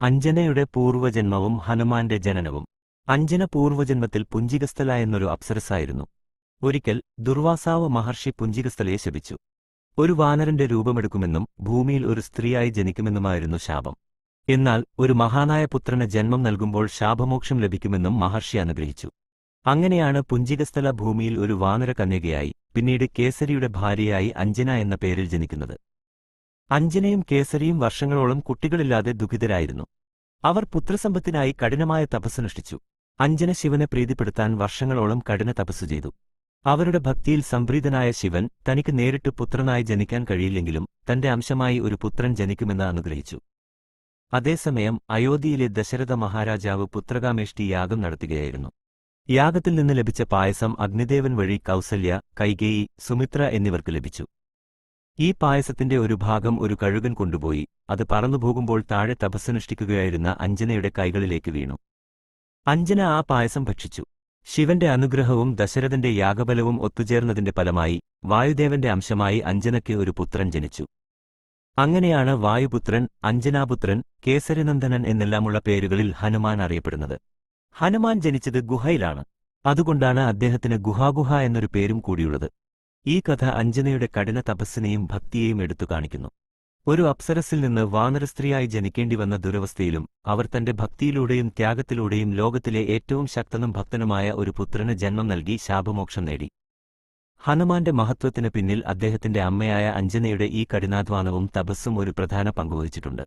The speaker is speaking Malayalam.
അഞ്ജനയുടെ പൂർവജന്മവും ഹനുമാന്റെ ജനനവും. അഞ്ജന പൂർവജന്മത്തിൽ പുഞ്ചികസ്ഥല എന്നൊരു അപ്സരസായിരുന്നു ഒരിക്കൽ ദുർവാസാവ് മഹർഷി പുഞ്ചികസ്ഥലയെ ശപിച്ചു. ഒരു വാനരന്റെ രൂപമെടുക്കുമെന്നും ഭൂമിയിൽ ഒരു സ്ത്രീയായി ജനിക്കുമെന്നുമായിരുന്നു ശാപം. എന്നാൽ ഒരു മഹാനായ പുത്രന് ജന്മം നൽകുമ്പോൾ ശാപമോക്ഷം ലഭിക്കുമെന്നും മഹർഷി അനുഗ്രഹിച്ചു. അങ്ങനെയാണ് പുഞ്ചികസ്ഥല ഭൂമിയിൽ ഒരു വാനര കന്യകയായി പിന്നീട് കേസരിയുടെ ഭാര്യയായി അഞ്ജന എന്ന പേരിൽ ജനിക്കുന്നത്. അഞ്ജനയും കേസരിയും വർഷങ്ങളോളം കുട്ടികളില്ലാതെ ദുഃഖിതരായിരുന്നു. അവർ പുത്രസമ്പത്തിനായി കഠിനമായ തപസ്സനുഷ്ഠിച്ചു അഞ്ജന ശിവനെ പ്രീതിപ്പെടുത്താൻ വർഷങ്ങളോളം കഠിന തപസ്സു ചെയ്തു. അവരുടെ ഭക്തിയിൽ സംപ്രീതനായ ശിവൻ തനിക്ക് നേരിട്ട് പുത്രനായി ജനിക്കാൻ കഴിയില്ലെങ്കിലും തന്റെ അംശമായി ഒരു പുത്രൻ ജനിക്കുമെന്ന് അനുഗ്രഹിച്ചു. അതേസമയം അയോധ്യയിലെ ദശരഥ മഹാരാജാവ് പുത്രകാമേഷ്ടി യാഗം നടത്തുകയായിരുന്നു. യാഗത്തിൽ നിന്ന് ലഭിച്ച പായസം അഗ്നിദേവൻ വഴി കൗസല്യ കൈകേയി സുമിത്ര എന്നിവർക്ക് ലഭിച്ചു. ഈ പായസത്തിന്റെ ഒരു ഭാഗം ഒരു കഴുകൻ കൊണ്ടുപോയി. അത് പറന്നുപോകുമ്പോൾ താഴെ തപസ്സനുഷ്ഠിക്കുകയായിരുന്ന അഞ്ജനയുടെ കൈകളിലേക്ക് വീണു. അഞ്ജന ആ പായസം ഭക്ഷിച്ചു. ശിവന്റെ അനുഗ്രഹവും ദശരഥന്റെ യാഗബലവും ഒത്തുചേർന്നതിന്റെ ഫലമായി വായുദേവന്റെ അംശമായി അഞ്ജനയ്ക്ക് ഒരു പുത്രൻ ജനിച്ചു. അങ്ങനെയാണ് വായുപുത്രൻ അഞ്ജനാപുത്രൻ കേസരിനന്ദനൻ എന്നെല്ലാമുള്ള പേരുകളിൽ ഹനുമാൻ അറിയപ്പെടുന്നത്. ഹനുമാൻ ജനിച്ചത് ഗുഹയിലാണ്. അതുകൊണ്ടാണ് അദ്ദേഹത്തിന് ഗുഹാഗുഹ എന്നൊരു പേരും കൂടിയുള്ളത്. ഈ കഥ അഞ്ജനയുടെ കഠിന തപസ്സിനെയും ഭക്തിയെയും എടുത്തു കാണിക്കുന്നു. ഒരു അപ്സരസിൽ നിന്ന് വാനരസ്ത്രീയായി ജനിക്കേണ്ടി വന്ന ദുരവസ്ഥയിലും അവർ തന്റെ ഭക്തിയിലൂടെയും ത്യാഗത്തിലൂടെയും ലോകത്തിലെ ഏറ്റവും ശക്തനും ഭക്തനുമായ ഒരു പുത്രന് ജന്മം നൽകി ശാപമോക്ഷം നേടി. ഹനുമാന്റെ മഹത്വത്തിന് പിന്നിൽ അദ്ദേഹത്തിന്റെ അമ്മയായ അഞ്ജനയുടെ ഈ കഠിനാധ്വാനവും തപസ്സും ഒരു പ്രധാന പങ്കുവഹിച്ചിട്ടുണ്ട്